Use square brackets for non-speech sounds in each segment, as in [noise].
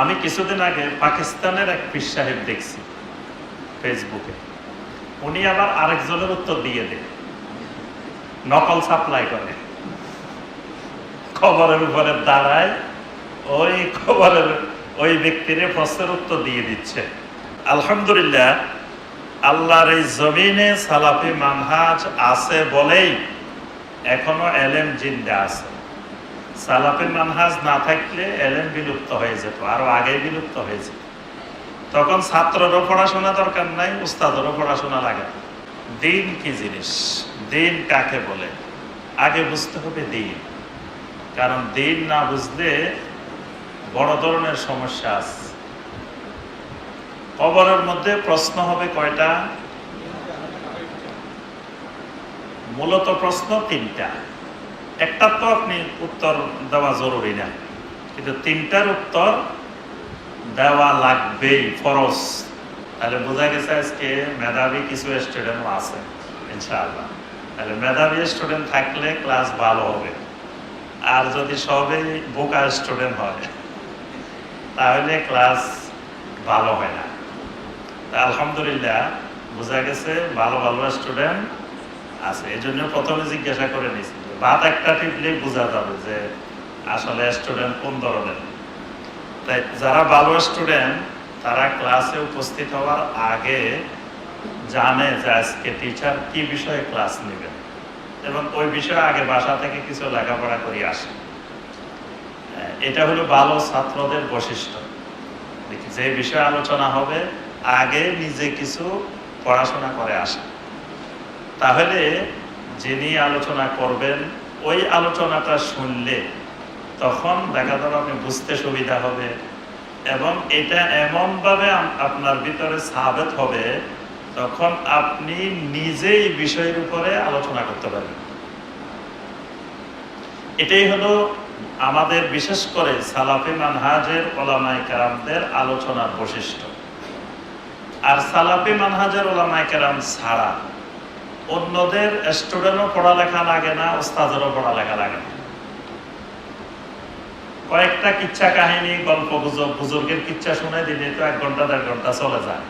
আমি কিছুদিন আগে পাকিস্তানের এক পীর সাহেব দেখছি ফেসবুকে। উনি আবার আরেকজনের উত্তর দিয়ে দেয়। নকল সাপ্লাই করে। খবরের উপরে দাঁড়ায়, ওই খবরের ওই ব্যক্তির প্রশ্নের উত্তর দিয়ে দিচ্ছে। আলহামদুলিল্লাহ, আল্লাহর এই জমিনে সালাফি মানহাজ আছে বলেই এখনও এলেম জিন্দা আছে। সালাফি মানহাজ না থাকলে এলেম বিলুপ্ত হয়ে যেত, আরও আগে বিলুপ্ত হয়ে যেত। তখন ছাত্ররও পড়াশোনা দরকার নাই, উস্তাদেরও পড়াশোনা লাগে। দিন কি জিনিস? দিন কাকে বলে? আগে বুঝতে হবে দিন। কারণ দিন না বুঝলে বড় ধরনের সমস্যা আছে। কবরের মধ্যে প্রশ্ন হবে কয়টা? মূলত প্রশ্ন তিনটা। একটা তো আপনি উত্তর দেওয়া জরুরি না। কিন্তু তিনটার উত্তর দেওয়া লাগবেই, ফরজ। তাহলে বোঝা গেছে আজকে মেধাবী কিছু স্টুডেন্ট আছে, ইনশাআল্লাহ। তাহলে মেধাবী স্টুডেন্ট থাকলে ক্লাস ভালো হবে। আর যদি সবই বোকা স্টুডেন্ট হয়, তাহলে ক্লাস ভালো হয় না। আলহামদুলিল্লাহ, বোঝা গেছে ভালো ভালো স্টুডেন্ট আছে। এই জন্য প্রথমে জিজ্ঞাসা করে নিয়েছি ভাত একটা টিপলেই বোঝা যাবে যে আসলে স্টুডেন্ট কোন ধরনের। তাই যারা ভালো স্টুডেন্ট তারা ক্লাসে উপস্থিত হওয়ার আগে জানে যে আজকে টিচার কি বিষয়ে ক্লাস নেবেন এবং ওই বিষয়ে আগে বাসা থেকে কিছু লেখাপড়া করে আসে। এটা হলো ভালো ছাত্রদের বৈশিষ্ট্য। যে বিষয়ে আলোচনা হবে, আগে নিজে কিছু পড়াশোনা করে আসে। তাহলে যিনি আলোচনা করবেন, ওই আলোচনাটা শুনলে তখন দেখা যাবে আপনি বুঝতে সুবিধা হবে এবং এটা এমনভাবে আপনার ভিতরে সাবেত হবে তখন আপনি নিজেই বিষয়ের উপরে আলোচনা করতে পারবেন। এটাই হলো আমাদের বিশেষ করে সালাফি মানহাজের ওলামাই কারামদের আলোচনার বৈশিষ্ট্য। আর সালাফি মানহাজের ওলামাই কারাম ছাড়া অন্যদের স্টুডেন্টও পড়ালেখা লাগে না ওস্তাদেরও পড়ালেখা লাগে না। কয়েকটা কিচ্ছা কাহিনী, গল্প গুজব, বুজুর্গের কিচ্ছা শুনে দিলে তো এক ঘণ্টা, দেড় ঘণ্টা চলে যায়।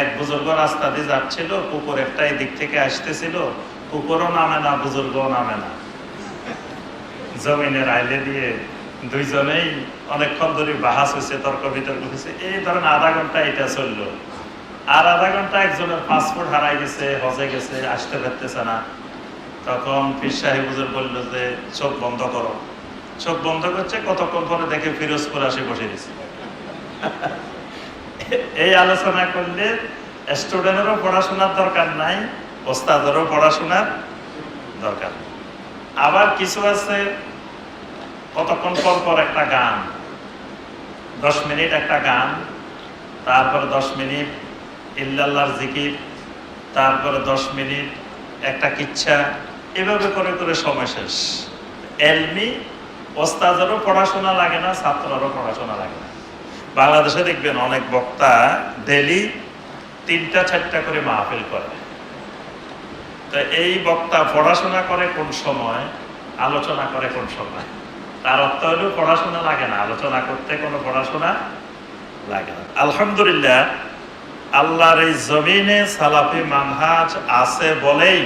এক বুজুর্গ রাস্তা দিয়ে যাচ্ছিল, কুকুর একটা এদিক থেকে আসতেছিল, কুকুরও নামে না, বুজুর্গও নামে না। জমিনের আইলে দিয়ে দুইজনেই অনেকক্ষণ ধরে বাহাস হয়েছে তর্ক বিতর্ক হয়েছে এই ধরেন আধা ঘণ্টা এটা চলল। আর আধা ঘণ্টা একজনের পাসপোর্ট হারাই গেছে, হজে গেছে, আসতে পারতেছে না। তখন পীর সাহেব হুজুর বলল যে, চোখ বন্ধ করো। চোখ বন্ধ করছে, কতক্ষণ পরে দেখে ফিরোজপুর আসে বসে গেছে। [laughs] এই আলোচনা করলে স্টুডেন্টেরও পড়াশোনার দরকার নাই, ওস্তাদেরও পড়াশোনার দরকার। আবার কিছু আছে, কতক্ষণ পর পর একটা গান। দশ মিনিট একটা গান, তারপরে দশ মিনিট ইল্লাল্লাহর জিকির, তারপরে দশ মিনিট, একটা কিচ্ছা, এভাবে করে করে সময় শেষ। এলমি, ওস্তাদেরও পড়াশোনা লাগে না, ছাত্ররও পড়াশোনা লাগে না। বাংলাদেশে দেখবেন অনেক বক্তা ডেলি তিনটা, চারটা করে মাহফিল করে। তো এই বক্তা পড়াশোনা করে কোন সময়, আলোচনা করে কোন সময়? তার অর্থ হলেও পড়াশোনা লাগে না, আলোচনা করতে কোনো পড়াশোনা লাগে না। আলহামদুলিল্লাহ আল্লাহর এই জমিনে সালাফি মানহাজ আছে বলেই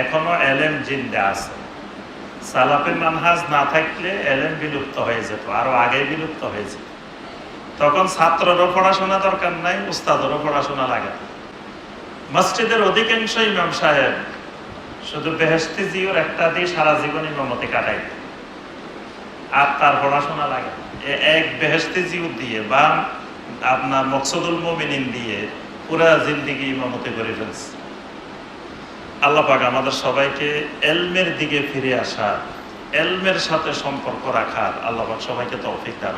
এখনও এলেম জিন্দা আছে। সালাফি মানহাজ না থাকলে এলেম বিলুপ্ত হয়ে যেত, আরও আগে বিলুপ্ত হয়ে যেত। তখন ছাত্ররও পড়াশোনা দরকার নাই, উস্তাদেরও পড়াশোনা লাগে মসজিদের অধিকাংশ ইমাম সাহেব শুধু বেহেস্তি জিওর একটা দিয়ে সারা জীবন ইমামতি কাটাই আর তার পড়াশোনা লাগে এক বেহেস্তি জিও দিয়ে বা আপনার মকসুদুল মমিনিন দিয়ে পুরা জিন্দিগি ইমামতি করে ফেলছে। আল্লাহ পাক আমাদের সবাইকে এলমের দিকে ফিরে আসার এলমের সাথে সম্পর্ক রাখার আল্লাহ পাক সবাইকে তৌফিক দান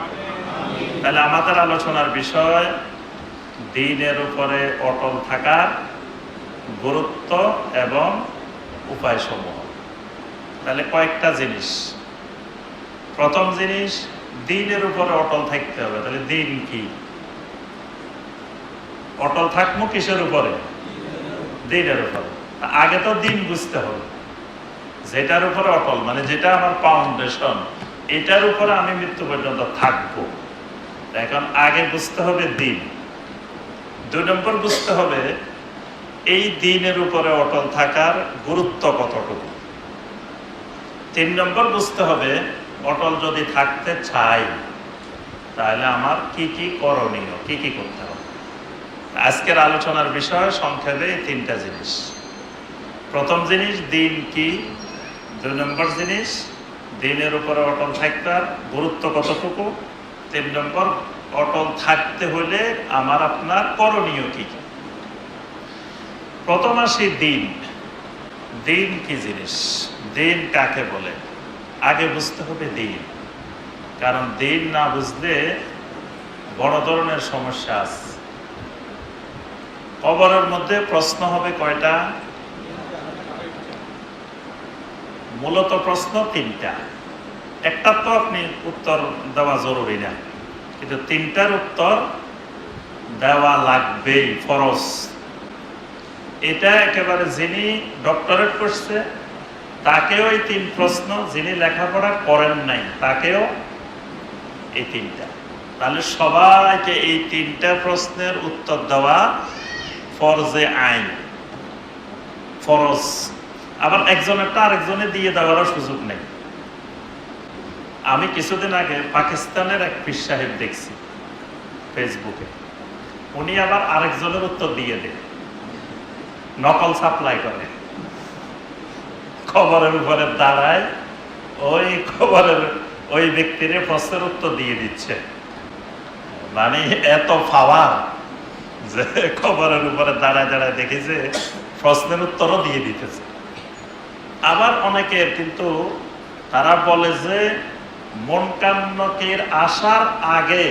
তাহলে আমাদের আলোচনার বিষয়, দিনের উপরে অটল থাকার গুরুত্ব এবং উপায় সমূহ তাহলে কয়েকটা জিনিস। প্রথম জিনিস, দিনের উপরে অটল থাকতে হবে। তাহলে দিন কি? অটল থাকব কিসের উপরে? দিনের উপরে। আগে তো দিন বুঝতে হবে। যেটার উপরে অটল মানে যেটা আমার ফাউন্ডেশন এটার উপরে আমি মৃত্যু পর্যন্ত থাকব। এখন আগে বুঝতে হবে দিন। দুই নম্বর বুঝতে হবে, এই দিনের উপরে অটল থাকার গুরুত্ব কতটুকু? তিন নম্বর বুঝতে হবে, অটল যদি থাকতে চাই, তাহলে আমার কি কি করণীয়? কি কি করতে হবে? আজকের আলোচনার বিষয় সংক্ষেপে তিনটা জিনিস। প্রথম জিনিস, দিন কি? দুই নম্বর জিনিস, দিনের উপরে অটল থাকতার গুরুত্ব কতটুকু? তিন নম্বর, অটল থাকতে হলে আমার আপনার করণীয় কি? প্রথম আসি দিন। দিন কি জিনিস? দিন কাকে বলে? আগে বুঝতে হবে দিন। কারণ দিন না বুঝলে বড় ধরনের সমস্যা আছে। কবরের মধ্যে প্রশ্ন হবে কয়টা? মূলত প্রশ্ন তিনটা। একটা তো আপনি উত্তর দেওয়া জরুরি না, কিন্তু তিনটার উত্তর দেওয়া লাগবেই, ফরজ। এটা একেবারে যিনি ডক্টরেট করছে, তাকেও এই তিন প্রশ্ন যিনি লেখাপড়া করেন নাই, তাকেও এই তিনটা। তাহলে সবাইকে এই তিনটা প্রশ্নের উত্তর দেওয়া ফরজে আইন। ফরজ। আবার একজনেরটা আরেকজনে দিয়ে দেওয়ারও সুযোগ নেই। আমি কিছুদিন আগে পাকিস্তানের এক পীর সাহেব দেখছি ফেসবুকে। উনি আবার আরেকজনের উত্তর দিয়ে দেন। নকল সাপ্লাই করে। খবরের উপরে দাঁড়ায়, ওই খবরের ওই ব্যক্তির প্রশ্নের উত্তর দিয়ে দিচ্ছে। মানে এত পাওয়ার। যে খবরের উপরে দাঁড়ায় দাঁড়ায় দেখেছে, প্রশ্নের উত্তরও দিয়ে দিতেছে। আবার অনেকের কিন্তু তারা বলে যে, মনকান্নকের আসার আগে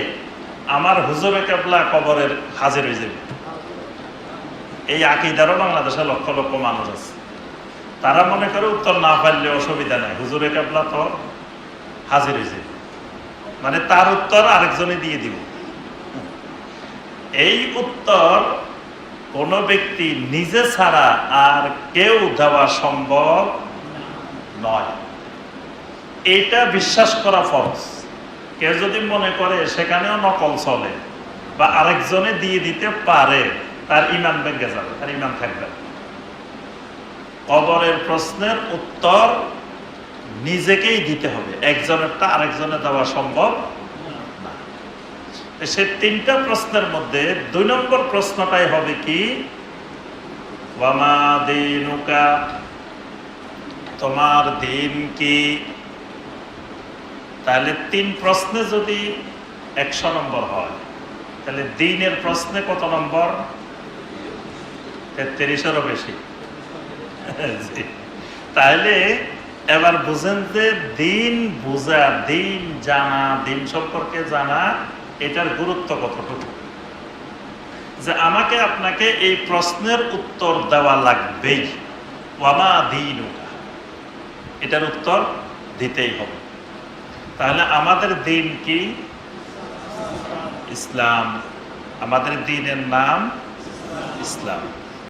আমার হুজুরে কেবলা কবরের হাজির হয়ে যাবে। এই আকিদারও বাংলাদেশে লক্ষ লক্ষ মানুষ আছে। তারা মনে করে উত্তর না পারলে অসুবিধা নাই হুজুরে কেবলা তো হাজির হয়ে যাবে। মানে তার উত্তর আরেকজনে দিয়ে দিব। এই উত্তর কোন ব্যক্তি নিজে ছাড়া আর কেউ দেওয়া সম্ভব নয়। এটা বিশ্বাস করা ফরজ। কেউ যদি মনে করে সেখানেও নকল চলে বা আরেকজনে দিয়ে দিতে পারে, তার ইমান ভেঙে যাবে, তার ইমান থাকবে। কবরের প্রশ্নের উত্তর নিজেকেই দিতে হবে। একজনেরটা আরেকজনে দেওয়া সম্ভব সে তিনটা প্রশ্নের মধ্যে দুই নম্বর প্রশ্নটাই হবে কি? তোমার দিন কি? তাহলে তিন প্রশ্নে যদি একশো নম্বর হয়, তাহলে দিনের প্রশ্নে কত নম্বর? তেত্রিশেরও বেশি। [laughs] তাহলে এবার বুঝেন যে দিন বোঝা, দিন জানা, দিন সম্পর্কে জানা এটার গুরুত্ব কতটুকু? যে আমাকে আপনাকে এই প্রশ্নের উত্তর দেওয়া লাগবেই। দিন এটার উত্তর দিতেই হবে। তাহলে আমাদের দিন কি? ইসলাম। আমাদের দিনের নাম ইসলাম।